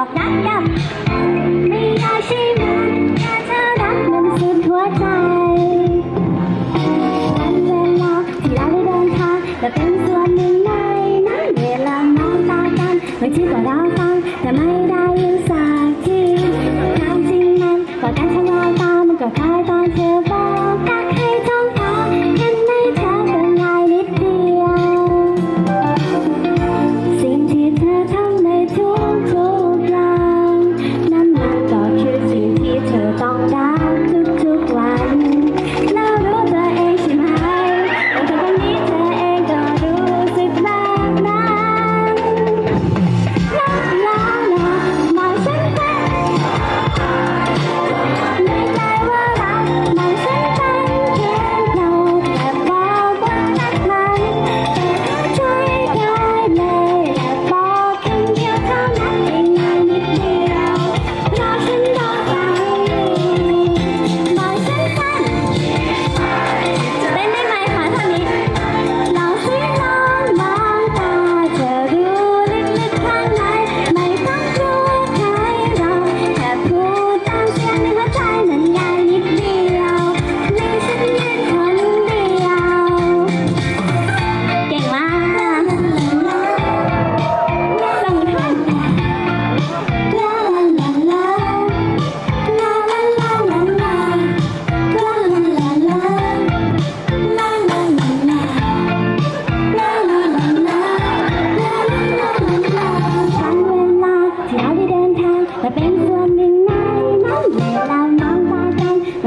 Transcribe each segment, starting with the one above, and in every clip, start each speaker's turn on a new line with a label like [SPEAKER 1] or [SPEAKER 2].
[SPEAKER 1] อกรักกับไม่ได้ใช่ไหมแค่เธอรักมันสุดหัวใจวันเวลาที่เราได้เดินทางและเป็นส่วนหนึ่งในนั้นเวลามองตากันบางทีก็เราฟังแต่ไม่ได้ยิน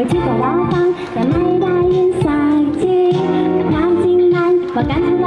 [SPEAKER 1] ที่ก็ว่าฟังแต่ไม่ได้ยินสักทีความจริงนั้นว่ากัน